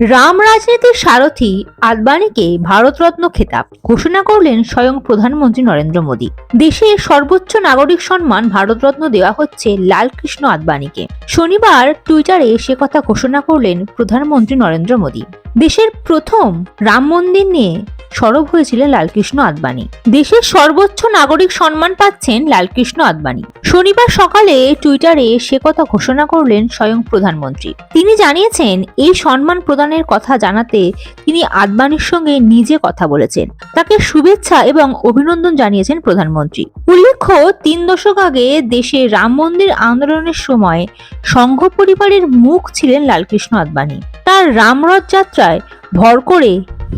রাম রাজনীতির সারথি আদবানিকে ভারতরত্ন খেতাব। ঘোষণা করলেন স্বয়ং প্রধানমন্ত্রী নরেন্দ্র মোদী। দেশের সর্বোচ্চ নাগরিক সম্মান ভারতরত্ন দেওয়া হচ্ছে লালকৃষ্ণ আদবানিকে। শনিবার টুইটারে সে কথা ঘোষণা করলেন প্রধানমন্ত্রী নরেন্দ্র মোদী। দেশের প্রথম রাম মন্দির নিয়ে সরব হয়েছিলেন লালকৃষ্ণ আদবানি। দেশের সর্বোচ্চ নাগরিক সম্মান পাচ্ছেন লালকৃষ্ণ আদবানি। শনিবার সকালে টুইটারে সে কথা ঘোষণা করলেন স্বয়ং প্রধানমন্ত্রী। তিনি জানিয়েছেন, এই সম্মান প্রদানের কথা জানাতে তিনি আদবানির সঙ্গে নিজে কথা বলেছেন। তাকে শুভেচ্ছা এবং অভিনন্দন জানিয়েছেন প্রধানমন্ত্রী। উল্লেখ্য, তিন দশক আগে দেশে রাম মন্দির আন্দোলনের সময় সংঘ পরিবারের মুখ ছিলেন লালকৃষ্ণ আদবানি। তার রামরথ যাত্রায় ভর করে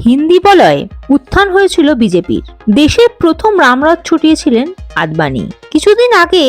হিন্দি বলয়ে উত্থান হয়েছিল বিজেপির। দেশের প্রথম রামরথ ছুটিয়েছিলেন আদবানি। কিছুদিন আগে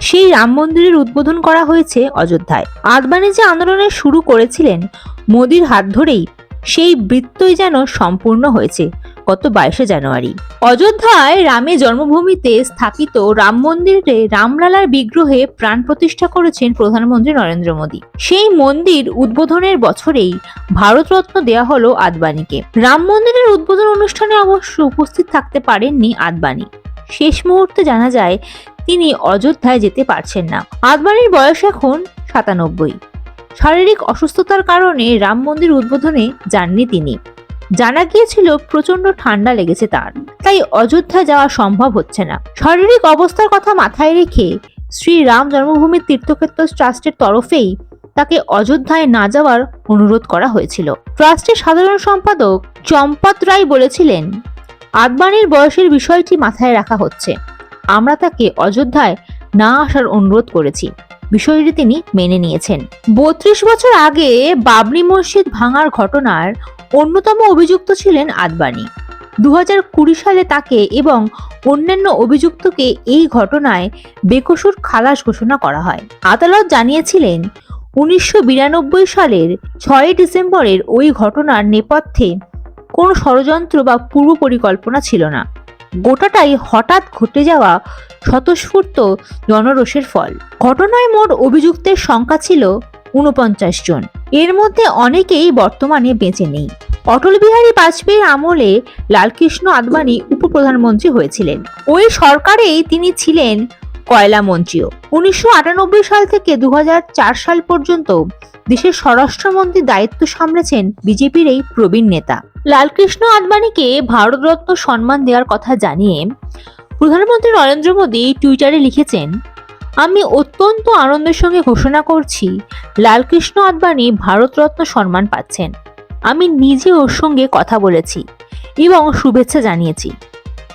সেই রাম মন্দিরের উদ্বোধন করা হয়েছে অযোধ্যায়। আদবানি যে আন্দোলনের শুরু করেছিলেন, মোদির হাত ধরেই সেই বৃত্তই যেন সম্পূর্ণ হয়েছে গত বাইশে জানুয়ারি। অযোধ্যায় রামের জন্মভূমিতে স্থাপিত রাম মন্দিরে রামলালার বিগ্রহে প্রাণ প্রতিষ্ঠা করেছেন প্রধানমন্ত্রী নরেন্দ্র মোদী। সেই মন্দির উদ্বোধনের বছরেই ভারতরত্ন দেওয়া হলো আদবানিকে। রাম মন্দিরের উদ্বোধন অনুষ্ঠানে অবশ্য উপস্থিত থাকতে পারেননি আদবানি। শেষ মুহূর্তে জানা যায় তিনি অযোধ্যায় যেতে পারছেন না। আদবানির বয়স এখন সাতানব্বই। শারীরিক অসুস্থতার কারণে রাম মন্দির উদ্বোধনে যাননি তিনি। জানা গিয়েছিল প্রচণ্ড ঠান্ডা লেগেছে তার। তাই অযোধ্যা যাওয়া সম্ভব হচ্ছে না। শারীরিক অবস্থার কথা মাথায় রেখে শ্রী রাম জন্মভূমি তীর্থক্ষেত্র ট্রাস্টের তরফেই তাকে অযোধ্যায় না যাওয়ার অনুরোধ করা হয়েছিল। ট্রাস্টের সাধারণ সম্পাদক চম্পত রায় বলেছিলেন আদবানির বয়সের বিষয়টি মাথায় রাখা হচ্ছে। আমরা তাকে অযোধ্যায় না আসার অনুরোধ করেছি। বিষয়টি তিনি মেনে নিয়েছেন। বত্রিশ বছর আগে বাবরি মসজিদ ভাঙার ঘটনার অন্যতম অভিযুক্ত ছিলেন আদবানি দু সালে তাকে এবং অন্যান্য অভিযুক্তকে এই ঘটনায় বেকসুর খালাস ঘোষণা করা হয়। আদালত জানিয়েছিলেন, উনিশশো বিরানব্বই সালের ছয়ই ডিসেম্বরের ওই ঘটনার নেপথ্যে কোনো ষড়যন্ত্র বা পূর্ব পরিকল্পনা ছিল না। গোটাটাই হঠাৎ ঘটে যাওয়া স্বতঃস্ফূর্ত জনরোষের ফল। ঘটনায় মোট অভিযুক্তের সংখ্যা ছিল উনপঞ্চাশ জন। এর মধ্যে অনেকেই বর্তমানে বেঁচে নেই। অটল বিহারী বাজপেয়ীর আমলে লালকৃষ্ণ আদবানি উপপ্রধানমন্ত্রী হয়েছিলেন। ওই সরকারেই তিনি ছিলেন কয়লা মন্ত্রীও উনিশশো আটানব্বই সাল থেকে দু হাজার চার সাল পর্যন্ত দেশের স্বরাষ্ট্রমন্ত্রীর দায়িত্ব সামলেছেন বিজেপির এই প্রবীণ নেতা। লালকৃষ্ণ আদবানিকে ভারতরত্ন সম্মান দেওয়ার কথা জানিয়ে প্রধানমন্ত্রী নরেন্দ্র মোদী টুইটারে লিখেছেন, আমি অত্যন্ত আনন্দের সঙ্গে ঘোষণা করছি, লালকৃষ্ণ আদবানি ভারতরত্ন সম্মান পাচ্ছেন। আমি নিজে ওর সঙ্গে কথা বলেছি এবং শুভেচ্ছা জানিয়েছি।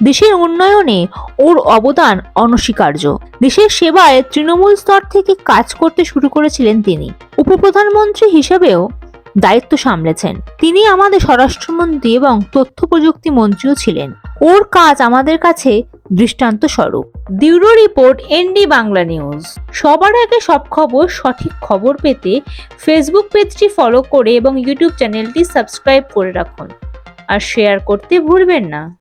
দেশের উন্নয়নে ওর অবদান অনস্বীকার্য। দেশের সেবায় তৃণমূল স্তর থেকে কাজ করতে শুরু করেছিলেন তিনি। উপপ্রধানমন্ত্রী হিসেবেও দায়িত্ব সামলেছেন। তিনি আমাদের স্বরাষ্ট্রমন্ত্রী এবং তথ্য প্রযুক্তি মন্ত্রীও ছিলেন। ওর কাজ আমাদের কাছে দৃষ্টান্ত স্বরূপ। দিউরো রিপোর্ট, এনডি বাংলা নিউজ। সবার আগে সব খবর, সঠিক খবর পেতে ফেসবুক পেজটি ফলো করে এবং ইউটিউব চ্যানেলটি সাবস্ক্রাইব করে রাখুন। আর শেয়ার করতে ভুলবেন না।